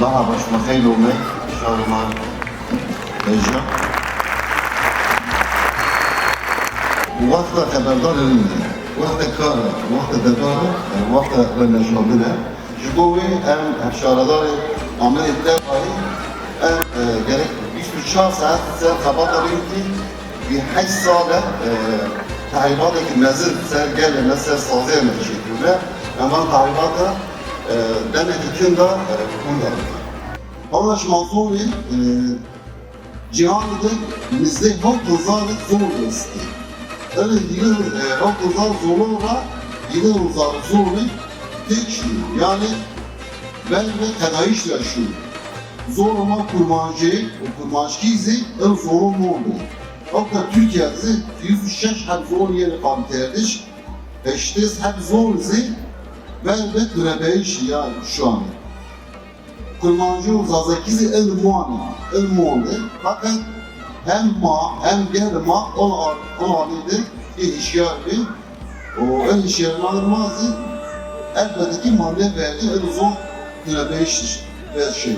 daha baş مخيل ومي شهر ما رجع وقت خبردار الرنة وقت كارة وقت دبارة وقت رنة شابنة جبوي ام شاردار عمل الدفاعي ام gerek 24 saat sen خبر داریم که bir 8 saat tahribatı mezir ser gel mesela sazı emir şeklinde hemen tahribata demek ki kim de bunda.Avaş Mansuri cihanıda bizde halk kızarı zor isti. Öyle yine halk kızar zorluğuna yine uzar zorlu tek. Yani ben ve tedayiş yaşıyor. Zorlama kurmancı, o kurmancıyızı en zorun oldu. Hatta Türkiye'de 106 hep zor yeri kaliterdiş. Eştiz hep zor zi ve ve türebeyiş ya şu an. Kurmancı uzazakizi el muani, el muani. Fakat hem ma hem gel ma o o halidir bir. O el işgalmadır mazı elbette ki madde verdi el zor türebeyiştir ve şey.